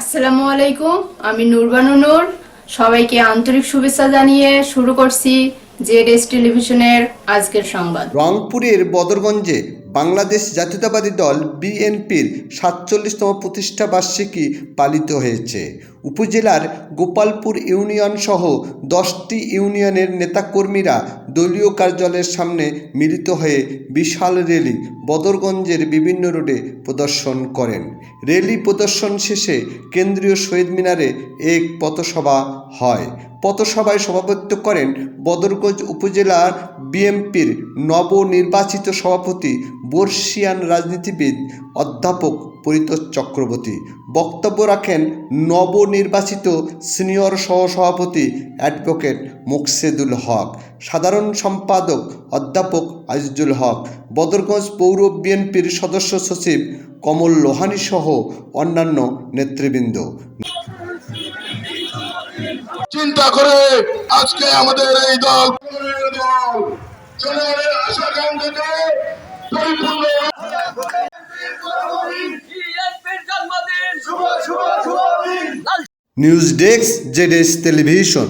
আসসালামু আলাইকুম, আমি নুরবানু নূর। সবাইকে আন্তরিক শুভেচ্ছা জানিয়ে শুরু করছি জেড টেলিভিশনের আজকের সংবাদ। রংপুরের বদরগঞ্জে বাংলাদেশ জাতীয়তাবাদী দল বিএনপির সাতচল্লিশতম প্রতিষ্ঠা বার্ষিকী পালিত হয়েছে। উপজেলার গোপালপুর ইউনিয়ন সহ দশটি ইউনিয়নের নেতাকর্মীরা দলীয় কার্যালয়ের সামনে মিলিত হয়ে বিশাল র্যালি বদরগঞ্জের বিভিন্ন রোডে প্রদর্শন করেন। র্যালি প্রদর্শন শেষে কেন্দ্রীয় শহীদ মিনারে এক পথসভা হয়। পথসভায় সভাপতিত্ব করেন বদরগঞ্জ উপজেলার বিএনপির নবনির্বাচিত সভাপতি বর্ষিয়ান রাজনীতিবিদ অধ্যাপক পরিতোষ চক্রবর্তী। বক্তব্য রাখেন নবনির্বাচিত সিনিয়র সহসভাপতি অ্যাডভোকেট মোকসেদুল হক, সাধারণ সম্পাদক অধ্যাপক আজিজুল হক, বদরগঞ্জ পৌর বিএনপির সদস্য সচিব কমল লোহানী সহ অন্যান্য নেতৃবৃন্দ। চিন্তা করে আজকে আমাদের এই দল। আশাকাঙ্ক্ষাকে নিউজ ডেস্ক জেডেস টেলিভিশন